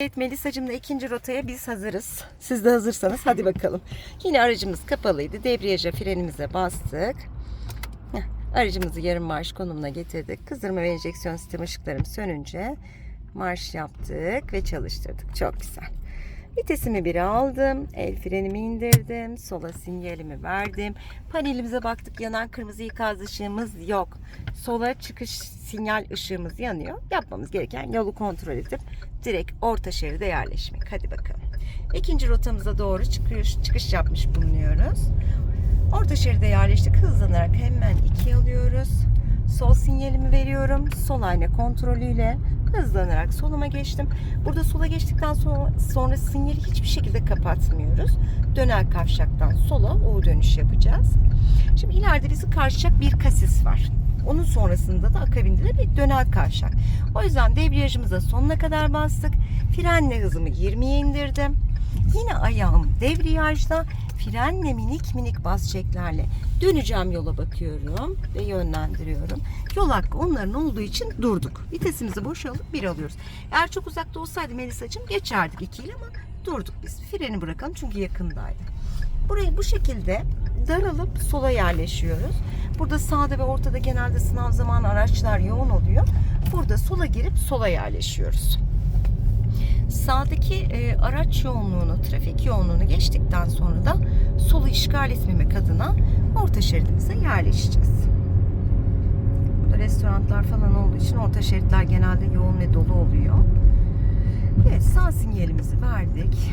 Evet Melisa'cığımla ikinci rotaya biz hazırız. Siz de hazırsanız hadi bakalım. Yine aracımız kapalıydı. Debriyaja frenimize bastık. Aracımızı yarım marş konumuna getirdik. Kızdırma ve enjeksiyon sistemi ışıklarım sönünce marş yaptık ve çalıştırdık. Çok güzel. Vitesimi bir aldım. El frenimi indirdim. Sola sinyalimi verdim. Panelimize baktık. Yanan kırmızı ikaz ışığımız yok. Sola çıkış sinyal ışığımız yanıyor. Yapmamız gereken yolu kontrol edip direkt orta şeride yerleşmek. Hadi bakalım. İkinci rotamıza doğru çıkış, çıkış yapmış bulunuyoruz. Orta şeride yerleştik. Hızlanarak hemen ikiye alıyoruz. Sol sinyalimi veriyorum. Sol ayna kontrolüyle hızlanarak soluma geçtim. Burada sola geçtikten sonra, sonra sinyali hiçbir şekilde kapatmıyoruz. Döner kavşaktan sola U dönüş yapacağız. Şimdi ileride bizi karşılayacak bir kasis var. Onun sonrasında da akabinde de bir dönel kavşak. O yüzden debriyajımıza sonuna kadar bastık. Frenle hızımı 20'ye indirdim. Yine ayağım debriyajda frenle minik minik bas çeklerle döneceğim yola bakıyorum ve yönlendiriyorum. Yol hakkı onların olduğu için durduk. Vitesimizi boşa alıp bir alıyoruz. Eğer çok uzakta olsaydı Melisa'cığım geçerdik ikiyle ama durduk biz. Freni bırakalım çünkü yakındaydı. Burayı bu şekilde daralıp sola yerleşiyoruz. Burada sağda ve ortada genelde sınav zamanı araçlar yoğun oluyor. Burada sola girip sola yerleşiyoruz. Sağdaki e, araç yoğunluğunu, trafik yoğunluğunu geçtikten sonra da solu işgal etmemek adına orta şeridimize yerleşeceğiz. Burada restoranlar falan olduğu için orta şeritler genelde yoğun ve dolu oluyor. Evet sağ sinyalimizi verdik.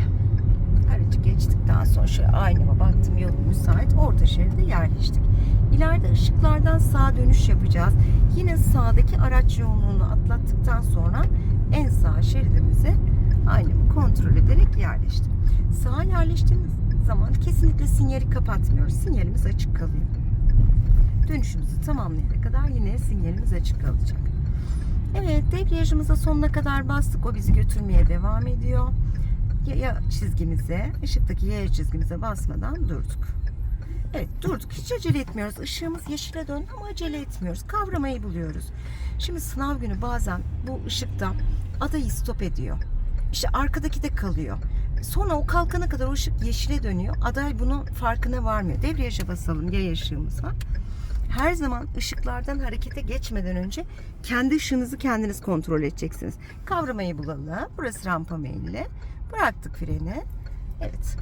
Aracı geçtikten sonra şöyle aynama baktım yolum müsait. Orta şeride yerleştik. İleride ışıklardan sağa dönüş yapacağız. Yine sağdaki araç yoğunluğunu atlattıktan sonra en sağ şeridimize aynamı kontrol ederek yerleştim. Sağa yerleştiğimiz zaman kesinlikle sinyali kapatmıyoruz. Sinyalimiz açık kalıyor. Dönüşümüzü tamamlayana kadar yine sinyalimiz açık kalacak. Evet debriyajımıza sonuna kadar bastık. O bizi götürmeye devam ediyor. Yaya çizgimize, ışıktaki yaya çizgimize basmadan durduk. Evet durduk. Hiç acele etmiyoruz. Işığımız yeşile döndü ama acele etmiyoruz. Kavramayı buluyoruz. Şimdi sınav günü bazen bu ışıkta adayı stop ediyor. İşte arkadaki de kalıyor. Sonra o kalkana kadar o ışık yeşile dönüyor. Aday bunun farkına varmıyor. Debriyaja basalım. Yaya ışığımız var. Her zaman ışıklardan harekete geçmeden önce kendi ışığınızı kendiniz kontrol edeceksiniz. Kavramayı bulalım. Burası rampa meyilli. Bıraktık freni. Evet.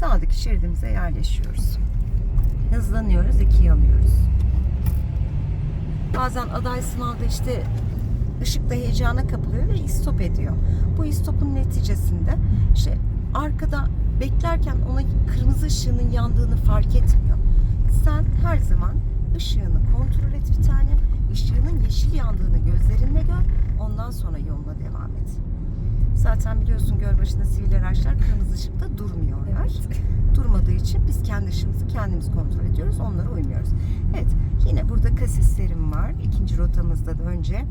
Sağdaki şeridimize yerleşiyoruz. Hızlanıyoruz, ikiye alıyoruz. Bazen aday sınavda işte ışıkta heyecana kapılıyor ve istop ediyor. Bu istopun neticesinde işte arkada beklerken ona kırmızı ışığının yandığını fark etmiyor. Sen her zaman ışığını kontrol et bir tane. Işığının yeşil yandığını gözlerinle gör. Ondan sonra yoluna devam et. Zaten biliyorsun göl başında sivil araçlar kırmızı ışıkta durmuyorlar. Durmadığı için biz kendi ışığımızı kendimiz kontrol ediyoruz. Onlara uymuyoruz. Evet yine burada kasislerim var. İkinci rotamızda da önce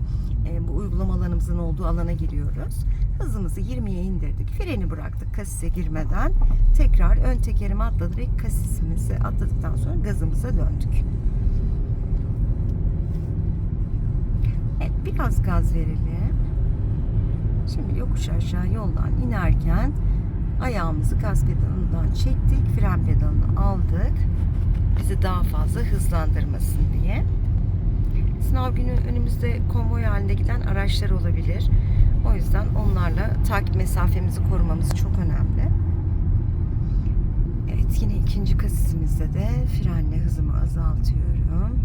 e, bu uygulama alanımızın olduğu alana giriyoruz. Hızımızı 20'ye indirdik. Freni bıraktık kasise girmeden. Tekrar ön tekerimi atladık kasisimizi atladıktan sonra gazımıza döndük. Evet biraz gaz verelim. Şimdi yokuş aşağı yoldan inerken ayağımızı gaz pedalından çektik. Fren pedalını aldık. Bizi daha fazla hızlandırmasın diye. Sınav günü önümüzde konvoy halinde giden araçlar olabilir. O yüzden onlarla takip mesafemizi korumamız çok önemli. Evet yine ikinci kasisimizde de frenle hızımı azaltıyorum.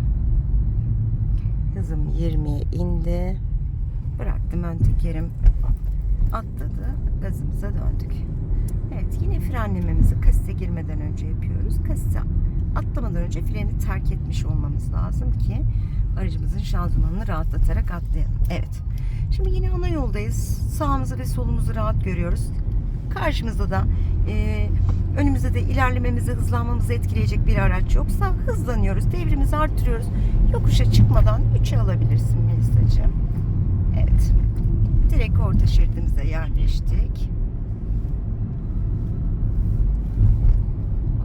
Hızım 20'ye indi. Bıraktım ön tekerim atladı. Gazımıza döndük. Evet yine frenlememizi kasise girmeden önce yapıyoruz. Kasise atlamadan önce freni terk etmiş olmamız lazım ki aracımızın şanzımanını rahatlatarak atlayalım. Evet. Şimdi yine ana yoldayız. Sağımızı ve solumuzu rahat görüyoruz. Karşımızda da e, önümüzde de ilerlememizi, hızlanmamızı etkileyecek bir araç yoksa hızlanıyoruz. Devrimizi arttırıyoruz. Yokuşa çıkmadan 3'e alabilirsin Melisa'cığım. Evet. Direkt orta şeridimize yerleştik.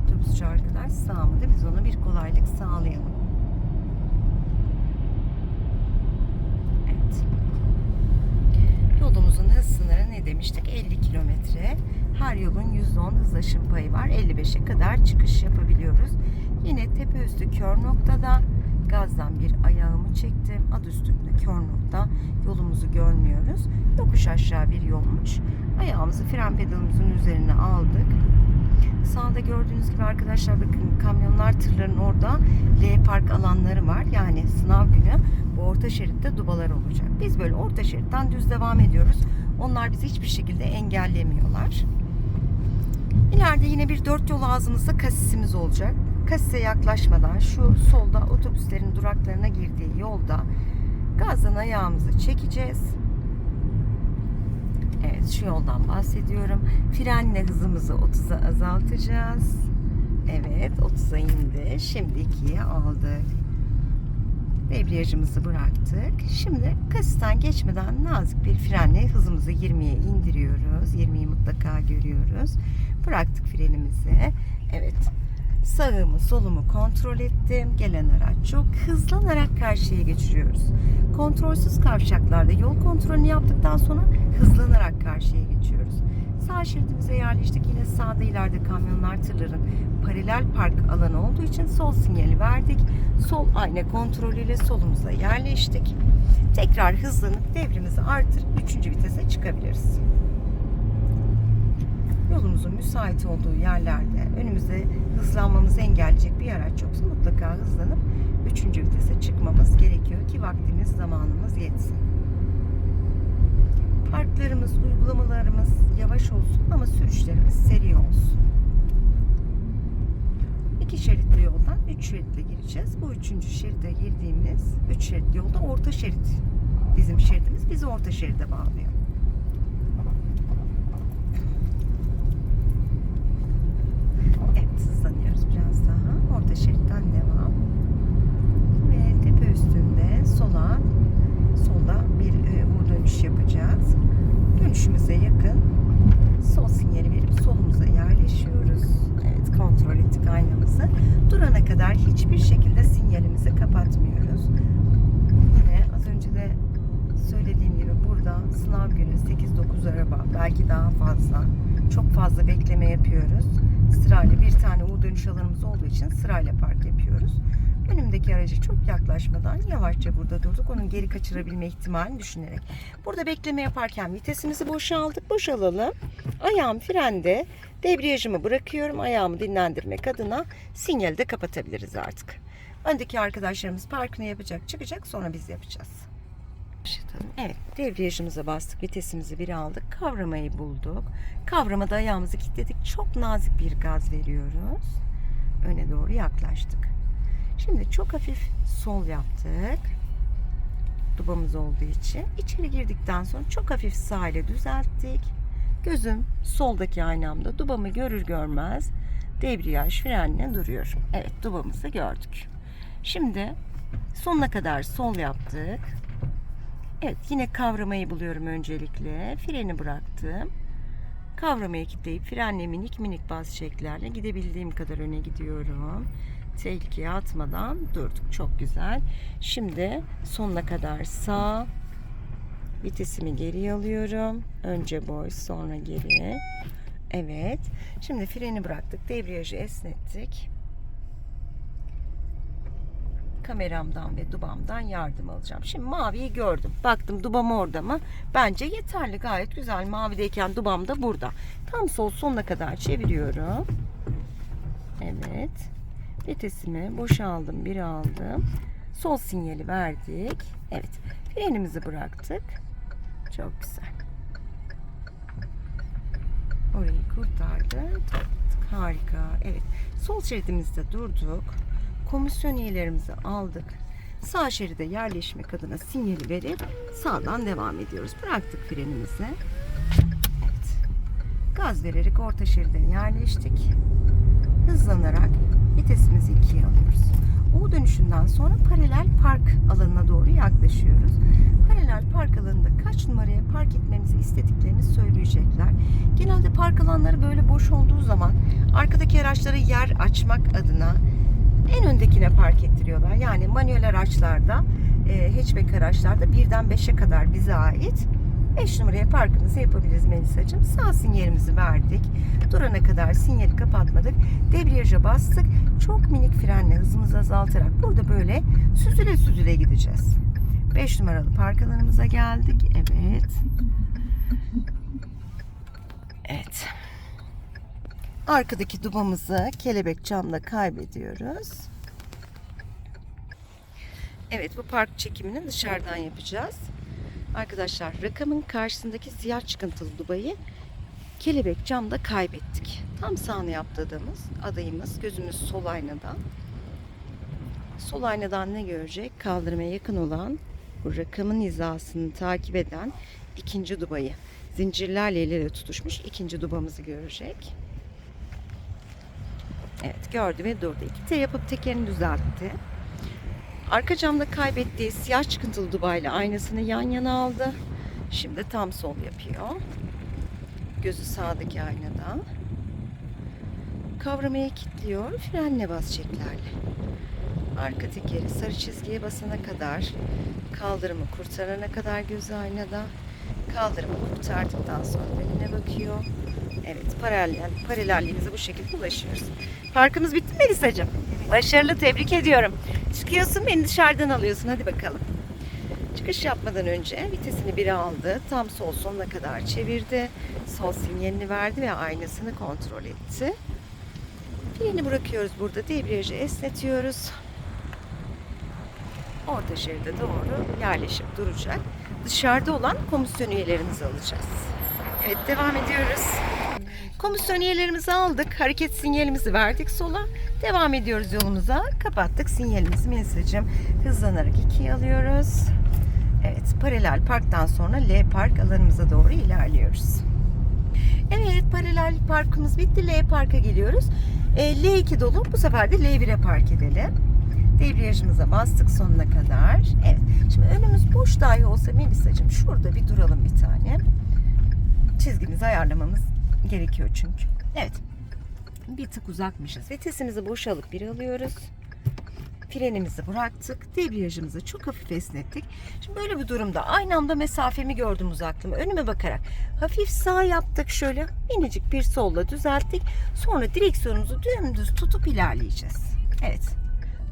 Otobüsçü arkadaş sağımda biz ona bir kolaylık sağlayalım. Evet. Yolumuzun hız sınırı ne demiştik? 50 kilometre. Her yolun %10 hızlaşım payı var. 55'e kadar çıkış yapabiliyoruz. Yine tepe üstü kör noktada gazdan bir ayağımı çektim. Adı üstünde kör nokta. Yolumuzu görmüyoruz. Yokuş aşağı bir yolmuş. Ayağımızı fren pedalımızın üzerine aldık. Sağda gördüğünüz gibi arkadaşlar bakın kamyonlar tırların orada L park alanları var. Yani sınav günü bu orta şeritte dubalar olacak. Biz böyle orta şeritten düz devam ediyoruz. Onlar bizi hiçbir şekilde engellemiyorlar. İleride yine bir dört yol ağzımızda kasisimiz olacak. Kasise yaklaşmadan şu solda otobüslerin duraklarına girdiği yolda gazdan ayağımızı çekeceğiz. Şu yoldan bahsediyorum. Frenle hızımızı 30'a azaltacağız. Evet 30'a indi. Şimdi 2'ye aldık. Debriyajımızı bıraktık. Şimdi kasisten geçmeden nazik bir frenle hızımızı 20'ye indiriyoruz. 20'yi mutlaka görüyoruz. Bıraktık frenimizi. Evet. Sağımı solumu kontrol ettim. Gelen araç çok hızlanarak karşıya geçiriyoruz. Kontrolsüz kavşaklarda yol kontrolünü yaptıktan sonra hızlanarak karşıya geçiyoruz. Sağ şeridimize yerleştik. Yine sağda ileride kamyonlar tırların paralel park alanı olduğu için sol sinyali verdik. Sol ayna kontrolüyle solumuza yerleştik. Tekrar hızlanıp devrimizi artırıp 3. vitese çıkabiliriz. Yolumuzun müsait olduğu yerlerde önümüzde hızlanmamızı engelleyecek bir araç yoksa mutlaka hızlanıp 3. vitese çıkmamız gerekiyor ki vaktimiz zamanımız yetsin. Parklarımız, uygulamalarımız yavaş olsun ama sürüşlerimiz seri olsun. İki şeritli yoldan üç şeritle gireceğiz. Bu üçüncü şeride girdiğimiz üç şeritli yolda orta şerit bizim şeridimiz. Bizi orta şeride bağlıyor. Evet hızlanıyoruz biraz şeritten devam. Ve tepe üstünde sola solda bir e, U dönüş yapacağız. Dönüşümüze yakın sol sinyali verip solumuza yerleşiyoruz. Evet kontrol ettik aynamızı. Durana kadar hiçbir şekilde sinyalimizi kapatmıyoruz. Yine az önce de söylediğim gibi burada sınav günü 8-9 araba belki daha fazla çok fazla bekleme yapıyoruz. Sırayla bir tane U dönüş alanımız olduğu için sırayla park yapıyoruz. Önümdeki aracı çok yaklaşmadan yavaşça burada durduk. Onun geri kaçırabilme ihtimalini düşünerek. Burada bekleme yaparken vitesimizi boşaldık. Boşalalım. Ayağım frende. Debriyajımı bırakıyorum. Ayağımı dinlendirmek adına sinyali de kapatabiliriz artık. Öndeki arkadaşlarımız parkını yapacak, çıkacak. Sonra biz yapacağız. Evet, debriyajımıza bastık, vitesimizi bir aldık, kavramayı bulduk. Kavramada ayağımızı kilitledik, çok nazik bir gaz veriyoruz. Öne doğru yaklaştık. Şimdi çok hafif sol yaptık. Dubamız olduğu için. içeri girdikten sonra çok hafif sağ ile düzelttik. Gözüm soldaki aynamda dubamı görür görmez debriyaj frenle duruyorum. Evet dubamızı gördük. Şimdi sonuna kadar sol yaptık. Evet yine kavramayı buluyorum öncelikle. Freni bıraktım. Kavramayı kilitleyip frenle minik minik bazı şekillerle gidebildiğim kadar öne gidiyorum. Tehlikeye atmadan durduk. Çok güzel. Şimdi sonuna kadar sağ. Vitesimi geri alıyorum. Önce boy sonra geri. Evet. Şimdi freni bıraktık. Debriyajı esnettik kameramdan ve dubamdan yardım alacağım. Şimdi maviyi gördüm. Baktım dubam orada mı? Bence yeterli. Gayet güzel. Mavideyken dubam da burada. Tam sol sonuna kadar çeviriyorum. Evet. Vitesimi boşaldım. Bir aldım. Sol sinyali verdik. Evet. Frenimizi bıraktık. Çok güzel. Orayı kurtardık. Harika. Evet. Sol şeridimizde durduk komisyon üyelerimizi aldık. Sağ şeride yerleşmek adına sinyali verip sağdan devam ediyoruz. Bıraktık frenimizi. Evet. Gaz vererek orta şeride yerleştik. Hızlanarak vitesimizi ikiye alıyoruz. U dönüşünden sonra paralel park alanına doğru yaklaşıyoruz. Paralel park alanında kaç numaraya park etmemizi istediklerini söyleyecekler. Genelde park alanları böyle boş olduğu zaman arkadaki araçlara yer açmak adına en öndekine park ettiriyorlar. Yani manuel araçlarda, e, hatchback araçlarda birden 5'e kadar bize ait 5 numaraya parkımızı yapabiliriz Melisa'cığım. Sağ sinyalimizi verdik. Durana kadar sinyali kapatmadık. Debriyaja bastık. Çok minik frenle hızımızı azaltarak burada böyle süzüle süzüle gideceğiz. 5 numaralı park alanımıza geldik. Evet. Evet. Arkadaki dubamızı kelebek camla kaybediyoruz. Evet bu park çekimini dışarıdan yapacağız. Arkadaşlar rakamın karşısındaki siyah çıkıntılı dubayı kelebek camda kaybettik. Tam sağını yaptı adamız, adayımız. Gözümüz sol aynadan. Sol aynadan ne görecek? Kaldırmaya yakın olan bu rakamın hizasını takip eden ikinci dubayı. Zincirlerle ele tutuşmuş ikinci dubamızı görecek. Evet gördü ve durdu. İki T yapıp tekerini düzeltti. Arka camda kaybettiği siyah çıkıntılı dubayla aynasını yan yana aldı. Şimdi tam sol yapıyor. Gözü sağdaki aynada. Kavramaya kilitliyor. Frenle basacaklarla. Arka tekeri sarı çizgiye basana kadar kaldırımı kurtarana kadar gözü aynada. Kaldırımı kurtardıktan sonra önüne bakıyor. Evet paralel, paralelliğimize bu şekilde ulaşıyoruz. Parkımız bitti mi Melisa'cığım? Başarılı tebrik ediyorum. Çıkıyorsun beni dışarıdan alıyorsun hadi bakalım. Çıkış yapmadan önce vitesini biri aldı. Tam sol sonuna kadar çevirdi. Sol sinyalini verdi ve aynasını kontrol etti. Freni bırakıyoruz burada. Debriyajı esnetiyoruz. Orta şeride doğru yerleşip duracak. Dışarıda olan komisyon üyelerimizi alacağız. Evet devam ediyoruz. Komisyon üyelerimizi aldık. Hareket sinyalimizi verdik sola. Devam ediyoruz yolumuza. Kapattık sinyalimizi Melisa'cığım. Hızlanarak ikiye alıyoruz. Evet paralel parktan sonra L park alanımıza doğru ilerliyoruz. Evet paralel parkımız bitti. L parka geliyoruz. E, L2 dolu. Bu sefer de L1'e park edelim. Debriyajımıza bastık sonuna kadar. Evet. Şimdi önümüz boş dahi olsa Melisa'cığım şurada bir duralım bir tane. Çizgimizi ayarlamamız gerekiyor çünkü. Evet. Bir tık uzakmışız. Vitesimizi boşa alıp bir alıyoruz. Frenimizi bıraktık. Debriyajımızı çok hafif esnettik. Şimdi böyle bir durumda aynı anda mesafemi gördüm uzaklığımı. Önüme bakarak hafif sağ yaptık şöyle. Minicik bir solla düzelttik. Sonra direksiyonumuzu dümdüz tutup ilerleyeceğiz. Evet.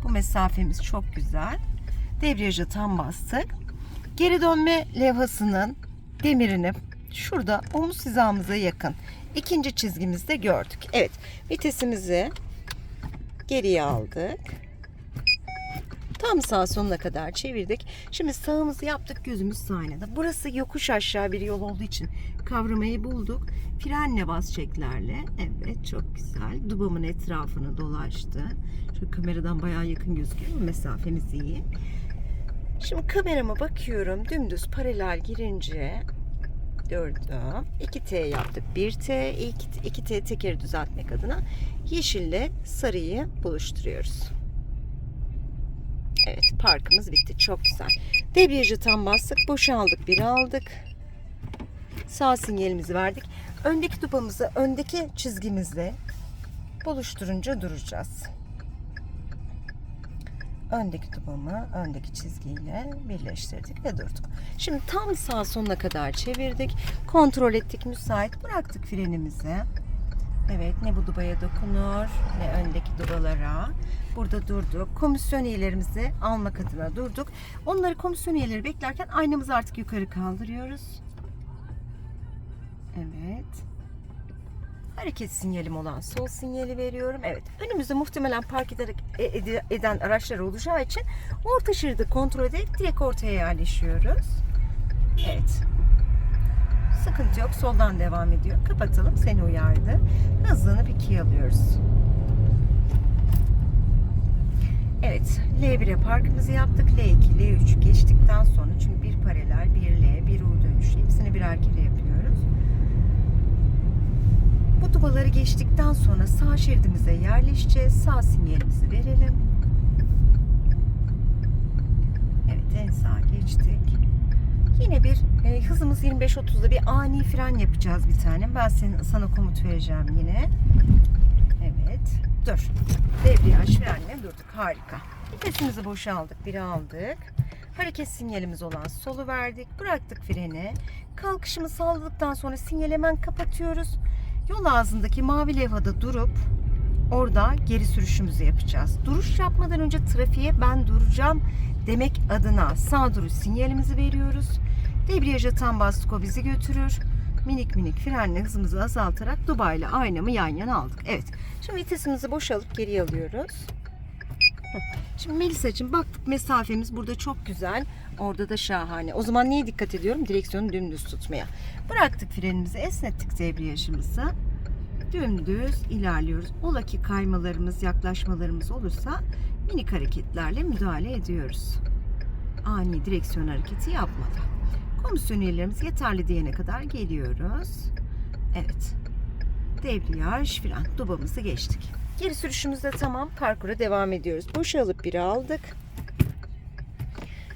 Bu mesafemiz çok güzel. Debriyaja tam bastık. Geri dönme levhasının demirini şurada omuz hizamıza yakın ikinci çizgimizde gördük. Evet vitesimizi geriye aldık. Tam sağ sonuna kadar çevirdik. Şimdi sağımızı yaptık gözümüz sağ Burası yokuş aşağı bir yol olduğu için kavramayı bulduk. Frenle bas çeklerle. Evet çok güzel. Dubamın etrafını dolaştı. Şu kameradan bayağı yakın gözüküyor ama mesafemiz iyi. Şimdi kamerama bakıyorum. Dümdüz paralel girince dördüm. 2T yaptık. 1T, 2T tekeri düzeltmek adına yeşille sarıyı buluşturuyoruz. Evet parkımız bitti. Çok güzel. Debriyajı tam bastık. Boşaldık. Bir aldık. Sağ sinyalimizi verdik. Öndeki dupamızı öndeki çizgimizle buluşturunca duracağız. Öndeki tubamı öndeki çizgiyle birleştirdik ve durduk. Şimdi tam sağ sonuna kadar çevirdik. Kontrol ettik müsait. Bıraktık frenimizi. Evet ne bu dubaya dokunur ne öndeki dubalara. Burada durduk. Komisyon üyelerimizi almak adına durduk. Onları komisyon üyeleri beklerken aynamızı artık yukarı kaldırıyoruz. Evet. Hareket sinyalim olan sol sinyali veriyorum. Evet. Önümüzde muhtemelen park ederek e- ed- eden araçlar olacağı için orta şeridi kontrol ederek direkt ortaya yerleşiyoruz. Evet. Sıkıntı yok. Soldan devam ediyor. Kapatalım. Seni uyardı. Hızlanıp ikiye alıyoruz. Evet. L1'e parkımızı yaptık. L2, L3 geçtikten sonra çünkü bir paralel, bir L, bir U dönüşü. Hepsini birer kere yapıyoruz. Bu dubaları geçtikten sonra sağ şeridimize yerleşeceğiz. Sağ sinyalimizi verelim. Evet en sağa geçtik. Yine bir e, hızımız 25-30'da bir ani fren yapacağız bir tane. Ben senin, sana komut vereceğim yine. Evet. Dur. Debriyaj frenle durduk. Harika. Vitesimizi boşaldık. Biri aldık. Hareket sinyalimiz olan solu verdik. Bıraktık freni. Kalkışımı sağladıktan sonra sinyali hemen kapatıyoruz. Yol ağzındaki mavi levhada durup orada geri sürüşümüzü yapacağız. Duruş yapmadan önce trafiğe ben duracağım demek adına sağ duruş sinyalimizi veriyoruz. Debriyaja tam bastık o bizi götürür. Minik minik frenle hızımızı azaltarak Dubai ile aynamı yan yana aldık. Evet. Şimdi vitesimizi boşalıp geriye alıyoruz. Şimdi Melisa'cığım baktık mesafemiz burada çok güzel. Orada da şahane. O zaman neye dikkat ediyorum? Direksiyonu dümdüz tutmaya. Bıraktık frenimizi, esnettik debriyajımızı. Dümdüz ilerliyoruz. Ola ki kaymalarımız, yaklaşmalarımız olursa minik hareketlerle müdahale ediyoruz. Ani direksiyon hareketi yapmadan. Komisyonerlerimiz yeterli diyene kadar geliyoruz. Evet. Debriyaj, fren, dubamızı geçtik. Geri sürüşümüzde tamam. Parkura devam ediyoruz. Boşalıp biri aldık.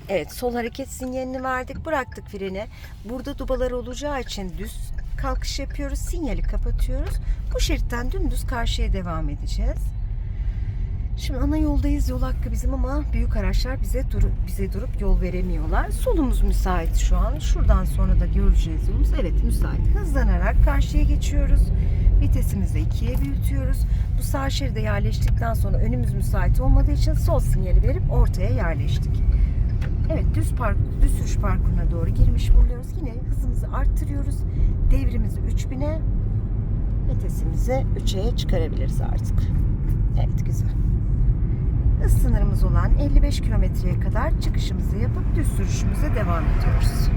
Evet sol hareket sinyalini verdik. Bıraktık freni. Burada dubalar olacağı için düz kalkış yapıyoruz. Sinyali kapatıyoruz. Bu şeritten dümdüz karşıya devam edeceğiz. Şimdi ana yoldayız. Yol hakkı bizim ama büyük araçlar bize dur bize durup yol veremiyorlar. Solumuz müsait şu an. Şuradan sonra da göreceğiz yolumuz. Evet müsait. Hızlanarak karşıya geçiyoruz. Vitesimizi ikiye büyütüyoruz. Bu sağ şeride yerleştikten sonra önümüz müsait olmadığı için sol sinyali verip ortaya yerleştik. Evet düz park, düz sürüş parkuruna doğru girmiş bulunuyoruz. Yine hızımızı arttırıyoruz. Devrimizi 3000'e, vitesimizi 3'e çıkarabiliriz artık. Evet güzel. Hız sınırımız olan 55 kilometreye kadar çıkışımızı yapıp düz sürüşümüze devam ediyoruz.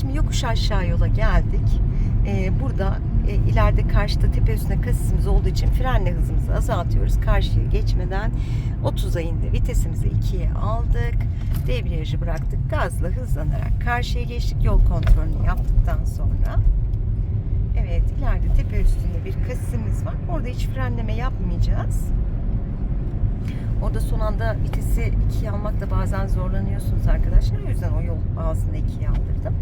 Şimdi yokuş aşağı yola geldik. Ee, burada e, ileride karşıda tepe üstünde kasisimiz olduğu için frenle hızımızı azaltıyoruz. Karşıya geçmeden 30'a indi. Vitesimizi 2'ye aldık. Debriyajı bıraktık. Gazla hızlanarak karşıya geçtik. Yol kontrolünü yaptıktan sonra. Evet ileride tepe üstünde bir kasisimiz var. Orada hiç frenleme yapmayacağız. Orada son anda vitesi ikiye almakta bazen zorlanıyorsunuz arkadaşlar. O yüzden o yol ağzında ikiye aldırdım.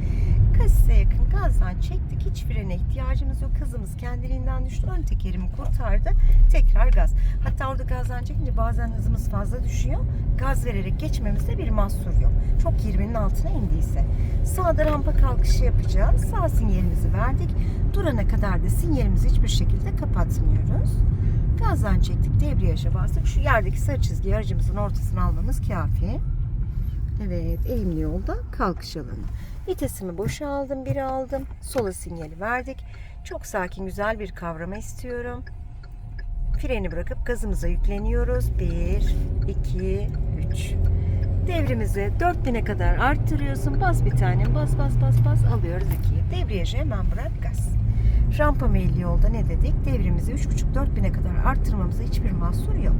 Kasise yakın gazdan çektik. Hiç frene ihtiyacımız yok. Hızımız kendiliğinden düştü. Ön tekerimi kurtardı. Tekrar gaz. Hatta orada gazdan çekince bazen hızımız fazla düşüyor. Gaz vererek geçmemizde bir mahsur yok. Çok 20'nin altına indiyse. Sağda rampa kalkışı yapacağız. Sağ sinyalimizi verdik. Durana kadar da sinyalimizi hiçbir şekilde kapatmıyoruz. Gazdan çektik, debriyaja bastık. Şu yerdeki sarı çizgiyi aracımızın ortasına almamız kafi. Evet, eğimli yolda kalkış alanı. Vitesimi boşa aldım, biri aldım. Sola sinyali verdik. Çok sakin, güzel bir kavrama istiyorum. Freni bırakıp gazımıza yükleniyoruz. 1, 2, 3. Devrimizi 4000'e kadar arttırıyorsun. Bas bir tane, bas bas bas bas alıyoruz 2'ye. Debriyajı hemen bırak gaz. Rampa meyilli yolda ne dedik? Devrimizi 3.5-4000'e kadar arttırmamıza hiçbir mahsur yok.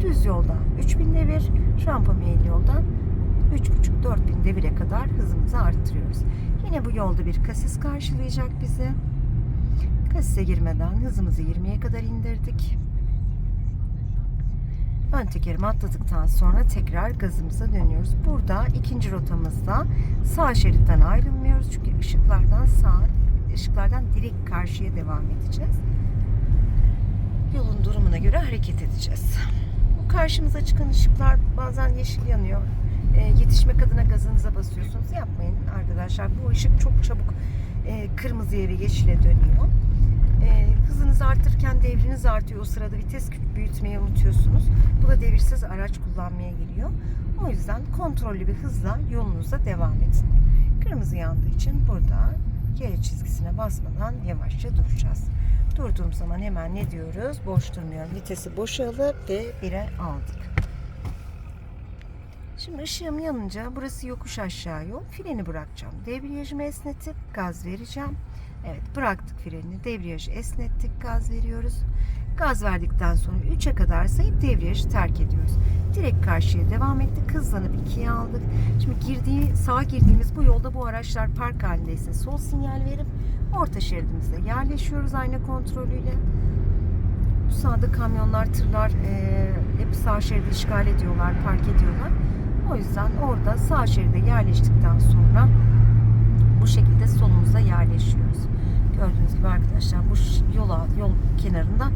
Düz yolda 3000 devir, rampa meyilli yolda 3.5-4000 devire kadar hızımızı arttırıyoruz. Yine bu yolda bir kasis karşılayacak bizi. Kasise girmeden hızımızı 20'ye kadar indirdik. Ön tekerimi atladıktan sonra tekrar gazımıza dönüyoruz. Burada ikinci rotamızda sağ şeritten ayrılmıyoruz. Çünkü ışıklardan sağ ışıklardan direkt karşıya devam edeceğiz. Yolun durumuna göre hareket edeceğiz. Bu karşımıza çıkan ışıklar bazen yeşil yanıyor. E, yetişmek adına gazınıza basıyorsunuz. Yapmayın arkadaşlar. Bu ışık çok çabuk e, kırmızıya ve yeşile dönüyor. E, hızınızı arttırırken devriniz artıyor. O sırada vites büyütmeyi unutuyorsunuz. Bu da devirsiz araç kullanmaya geliyor. O yüzden kontrollü bir hızla yolunuza devam edin. Kırmızı yandığı için burada geri çizgisine basmadan yavaşça duracağız. Durduğum zaman hemen ne diyoruz? Boş durmuyorum. Vitesi boşalıp ve bire aldık. Şimdi ışığım yanınca burası yokuş aşağı yol. Freni bırakacağım. Debriyajımı esnetip gaz vereceğim. Evet bıraktık freni. Debriyajı esnettik. Gaz veriyoruz. Gaz verdikten sonra 3'e kadar sayıp debriyajı terk ediyoruz. Direkt karşıya devam ettik. Hızlanıp 2'ye aldık. Şimdi girdiği, sağa girdiğimiz bu yolda bu araçlar park halindeyse sol sinyal verip orta şeridimizde yerleşiyoruz ayna kontrolüyle. Bu sağda kamyonlar, tırlar e, hep sağ şeridi işgal ediyorlar, park ediyorlar. O yüzden orada sağ şeride yerleştikten sonra bu şekilde solumuza yerleşiyoruz. Arkadaşlar bu yola yol kenarında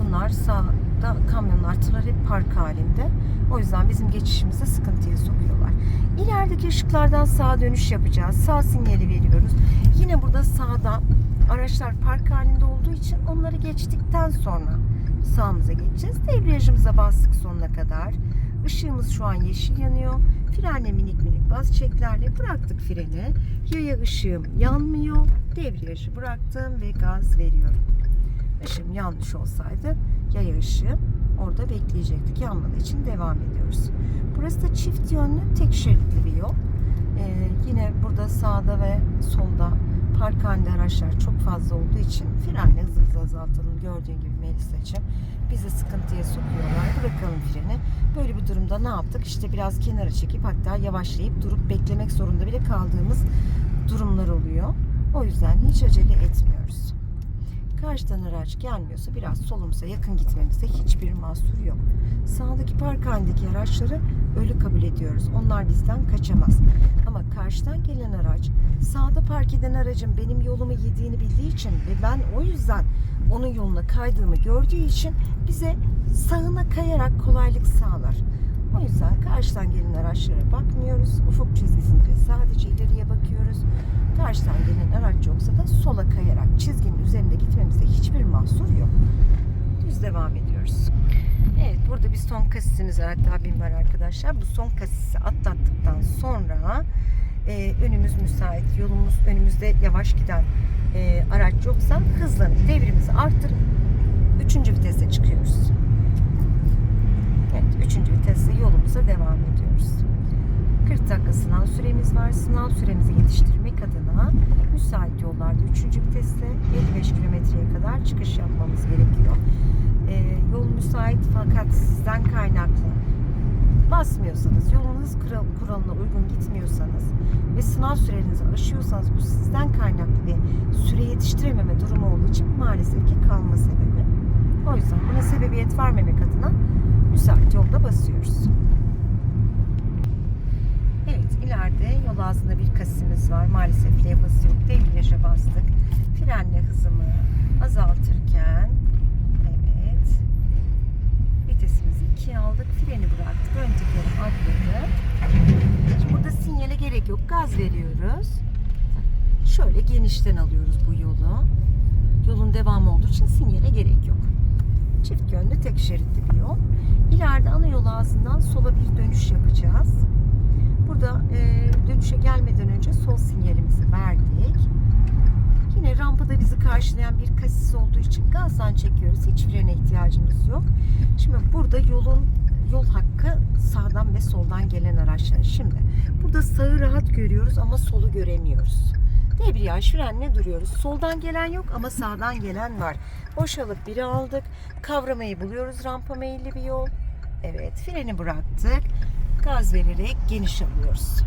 bunlar sağ burada kamyonlar, tırlar hep park halinde. O yüzden bizim geçişimizi sıkıntıya sokuyorlar. İlerideki ışıklardan sağa dönüş yapacağız. Sağ sinyali veriyoruz. Yine burada sağda araçlar park halinde olduğu için onları geçtikten sonra sağımıza geçeceğiz. Debriyajımıza bastık sonuna kadar. Işığımız şu an yeşil yanıyor. Frenle minik minik baz çeklerle bıraktık freni. Yaya ışığım yanmıyor. Debriyajı bıraktım ve gaz veriyorum. Işığım yanlış olsaydı yaya ışığı orada bekleyecektik. Yanmadığı için devam ediyoruz. Burası da çift yönlü tek şeritli bir yol. Ee, yine burada sağda ve solda park halinde araçlar çok fazla olduğu için frenle hızımızı azaltalım. Gördüğün gibi Melisa'cığım bizi sıkıntıya sokuyorlar. Bırakalım freni. Böyle bir durumda ne yaptık? İşte biraz kenara çekip hatta yavaşlayıp durup beklemek zorunda bile kaldığımız durumlar oluyor. O yüzden hiç acele etmiyoruz. Karşıdan araç gelmiyorsa biraz solumuza yakın gitmemizde hiçbir mahsur yok. Sağdaki park halindeki araçları ölü kabul ediyoruz. Onlar bizden kaçamaz. Ama karşıdan gelen araç sağda park eden aracın benim yolumu yediğini bildiği için ve ben o yüzden onun yoluna kaydığımı gördüğü için bize sağına kayarak kolaylık sağlar. O yüzden karşıdan gelen araçlara bakmıyoruz. Ufuk çizgisinde sadece ileriye bakıyoruz. Karşıdan gelen araç yoksa da sola kayarak çizginin üzerinde gitmemizde hiçbir mahsur yok. Düz devam ediyoruz. Evet burada bir son kasisimiz var hatta bin var arkadaşlar. Bu son kasisi atlattıktan sonra e, önümüz müsait, yolumuz önümüzde yavaş giden e, araç yoksa hızlanıp devrimizi arttırıp üçüncü vitese çıkıyoruz. Evet, üçüncü vitesle yolumuza devam ediyoruz. 40 dakika sınav süremiz var. Sınav süremizi yetiştirmek adına müsait yollarda 3. viteste 55 kilometreye kadar çıkış yapmamız gerekiyor. Ee, yol müsait fakat sizden kaynaklı basmıyorsanız, yolun hız kural- kuralına uygun gitmiyorsanız ve sınav sürenizi aşıyorsanız bu sizden kaynaklı bir süre yetiştirememe durumu olduğu için maalesef ki kalma sebebi. O yüzden buna sebebiyet vermemek adına müsait yolda basıyoruz. İleride yol ağzında bir kasimiz var. Maalesef levhası yok. Debriyaja bastık. Frenle hızımı azaltırken evet vitesimizi ikiye aldık. Freni bıraktık. Ön tekeri atladı. Şimdi burada sinyale gerek yok. Gaz veriyoruz. Şöyle genişten alıyoruz bu yolu. Yolun devamı olduğu için sinyale gerek yok. Çift yönlü tek şeritli bir yol. İleride ana yol ağzından sola bir dönüş yapacağız. Burada e, dönüşe gelmeden önce sol sinyalimizi verdik. Yine rampada bizi karşılayan bir kasis olduğu için gazdan çekiyoruz. Hiç frene ihtiyacımız yok. Şimdi burada yolun yol hakkı sağdan ve soldan gelen araçlar. Şimdi burada sağı rahat görüyoruz ama solu göremiyoruz. Debriyaj frenle duruyoruz. Soldan gelen yok ama sağdan gelen var. Boşalıp biri aldık. Kavramayı buluyoruz. Rampa meyilli bir yol. Evet freni bıraktık. Gaz vererek geniş alıyoruz.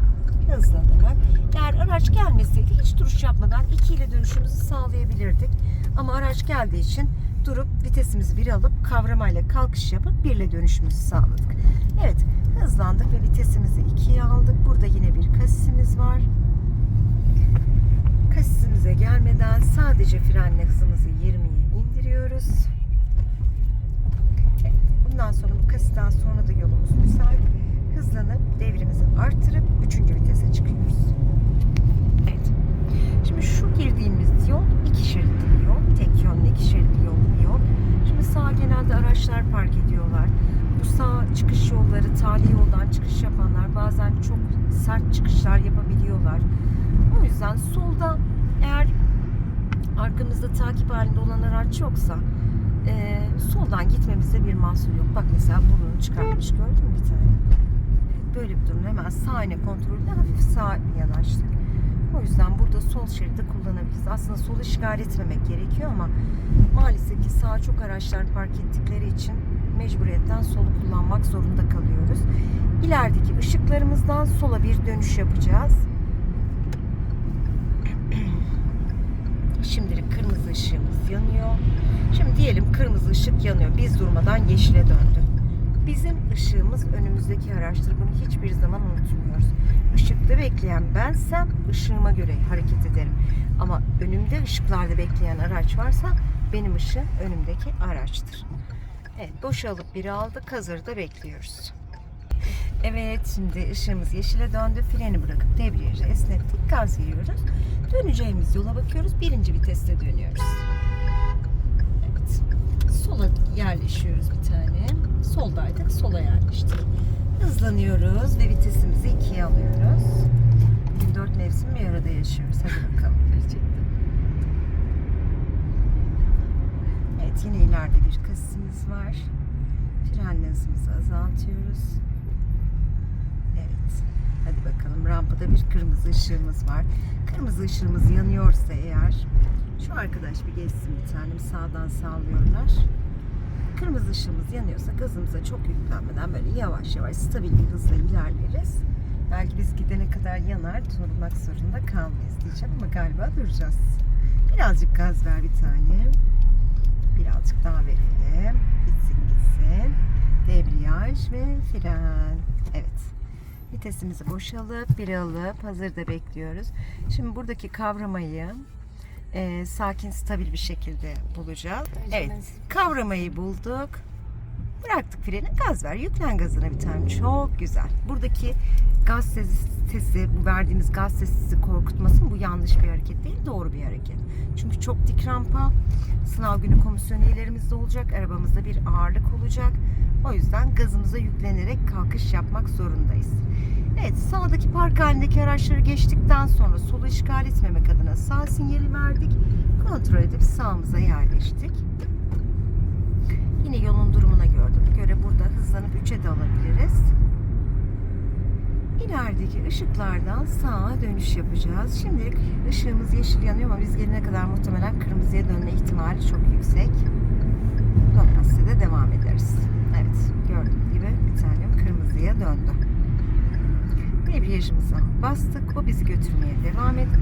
Hızlanarak. Eğer araç gelmeseydi hiç duruş yapmadan 2 ile dönüşümüzü sağlayabilirdik. Ama araç geldiği için durup vitesimizi bir alıp kavramayla kalkış yapıp 1 ile dönüşümüzü sağladık. Evet hızlandık ve vitesimizi 2'ye aldık. Burada yine bir kasisimiz var. Kasisimize gelmeden sadece frenle hızımızı 20'ye indiriyoruz. Bundan sonra bu kasisten sonra da yolumuz müsait. Hızlanıp devrimizi artırıp 3. vitese çıkıyoruz. Evet. Şimdi şu girdiğimiz yol iki şeritli yol. Tek yönlü iki şeritli yol bir yol. Şimdi sağa genelde araçlar park ediyorlar. Bu sağ çıkış yolları tali yoldan çıkış yapanlar bazen çok sert çıkışlar yapabiliyorlar. O yüzden solda eğer arkamızda takip halinde olan araç yoksa e, soldan gitmemizde bir mahsur yok. Bak mesela burnunu çıkartmış gördün mü? Böyle bir durum hemen sağ iğne kontrolünde hafif sağa yanaştık. O yüzden burada sol şeridi kullanabiliriz. Aslında sol işgal etmemek gerekiyor ama maalesef ki sağa çok araçlar park ettikleri için mecburiyetten solu kullanmak zorunda kalıyoruz. İlerideki ışıklarımızdan sola bir dönüş yapacağız. Şimdilik kırmızı ışığımız yanıyor. Şimdi diyelim kırmızı ışık yanıyor. Biz durmadan yeşile döndük. Bizim ışığımız önümüzdeki araçtır. Bunu hiçbir zaman unutmuyoruz. Işıkta bekleyen bensem ışığıma göre hareket ederim. Ama önümde ışıklarda bekleyen araç varsa benim ışığım önümdeki araçtır. Evet boşalıp bir aldık. Hazırda bekliyoruz. Evet şimdi ışığımız yeşile döndü. Freni bırakıp debriyajı esnettik. Gaz veriyoruz. Döneceğimiz yola bakıyoruz. Birinci viteste dönüyoruz. Evet. Sola yerleşiyoruz bir tane. Soldaydık. Sola yerleştik. Hızlanıyoruz ve vitesimizi ikiye alıyoruz. 24 mevsim bir arada yaşıyoruz. Hadi bakalım. Evet yine ileride bir kasisimiz var. Fren hızımızı azaltıyoruz. Evet. Hadi bakalım rampada bir kırmızı ışığımız var. Kırmızı ışığımız yanıyorsa eğer şu arkadaş bir geçsin bir tanem sağdan sağlıyorlar. Kırmızı ışığımız yanıyorsa gazımıza çok yüklenmeden böyle yavaş yavaş stabil bir hızla ilerleriz. Belki biz gidene kadar yanar, durmak zorunda kalmayız diyeceğim ama galiba duracağız. Birazcık gaz ver bir tane. Birazcık daha verelim. Gitsin gitsin. Debriyaj ve fren. Evet. Vitesimizi boşalıp bir alıp hazırda bekliyoruz. Şimdi buradaki kavramayı e, sakin stabil bir şekilde bulacağız. Evet. Kavramayı bulduk. Bıraktık freni gaz ver. Yüklen gazına bir tane. Çok güzel. Buradaki gaz sesi, bu verdiğimiz gaz sesi sizi korkutmasın. Bu yanlış bir hareket değil. Doğru bir hareket. Çünkü çok dik rampa. Sınav günü komisyon üyelerimiz de olacak. Arabamızda bir ağırlık olacak. O yüzden gazımıza yüklenerek kalkış yapmak zorundayız. Evet sağdaki park halindeki araçları geçtikten sonra solu işgal etmemek adına sağ sinyali verdik. Kontrol edip sağımıza yerleştik. Yine yolun durumuna gördük. göre burada hızlanıp 3'e de alabiliriz. İlerideki ışıklardan sağa dönüş yapacağız. Şimdilik ışığımız yeşil yanıyor ama biz gelene kadar muhtemelen kırmızıya dönme ihtimali çok yüksek. Dönmezse de devam ederiz. Evet gördüğünüz gibi bir tanem kırmızıya döndü. Debriyajımıza bastık. O bizi götürmeye devam edip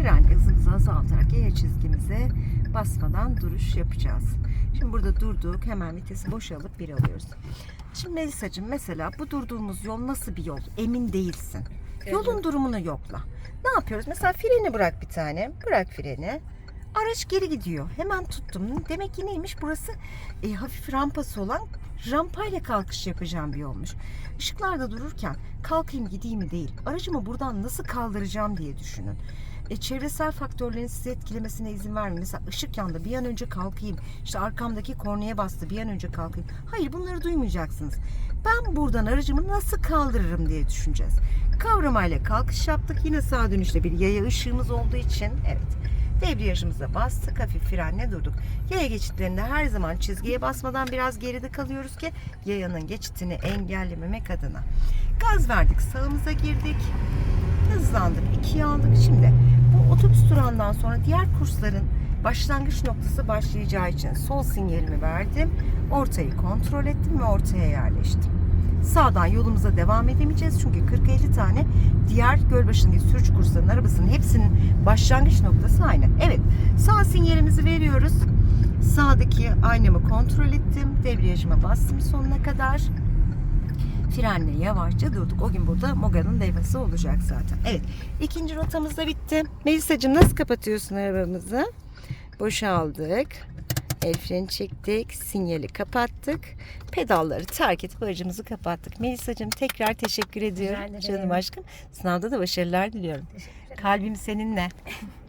fren hızımızı azaltarak yaya çizgimize basmadan duruş yapacağız. Şimdi burada durduk. Hemen vitesi boşalıp bir alıyoruz. Şimdi Melisa'cığım mesela bu durduğumuz yol nasıl bir yol? Emin değilsin. Yolun durumunu yokla. Ne yapıyoruz? Mesela freni bırak bir tane. Bırak freni. Araç geri gidiyor. Hemen tuttum. Demek ki neymiş? Burası e, hafif rampası olan rampayla kalkış yapacağım bir yolmuş. Işıklarda dururken kalkayım gideyim mi değil. Aracımı buradan nasıl kaldıracağım diye düşünün. E, çevresel faktörlerin sizi etkilemesine izin vermeyin. Mesela ışık yandı bir an önce kalkayım. İşte arkamdaki kornaya bastı bir an önce kalkayım. Hayır bunları duymayacaksınız. Ben buradan aracımı nasıl kaldırırım diye düşüneceğiz. Kavramayla kalkış yaptık. Yine sağ dönüşte bir yaya ışığımız olduğu için evet debriyajımıza bastık. Hafif frenle durduk. Yaya geçitlerinde her zaman çizgiye basmadan biraz geride kalıyoruz ki yayanın geçitini engellememek adına. Gaz verdik. Sağımıza girdik. Hızlandık. ikiye aldık. Şimdi bu otobüs durağından sonra diğer kursların başlangıç noktası başlayacağı için sol sinyalimi verdim. Ortayı kontrol ettim ve ortaya yerleştim. Sağdan yolumuza devam edemeyeceğiz çünkü 40-50 tane diğer Gölbaşı'ndaki sürücü kurslarının arabasının hepsinin başlangıç noktası aynı. Evet sağ sinyalimizi veriyoruz. Sağdaki aynamı kontrol ettim. Debriyajıma bastım sonuna kadar. Frenle yavaşça durduk. O gün burada Moga'nın levhası olacak zaten. Evet ikinci rotamız da bitti. Melisa'cığım nasıl kapatıyorsun arabamızı? Boşaldık. El freni çektik. Sinyali kapattık. Pedalları terk edip aracımızı kapattık. Melisa'cığım tekrar teşekkür ediyorum. Canım aşkım. Sınavda da başarılar diliyorum. Kalbim seninle.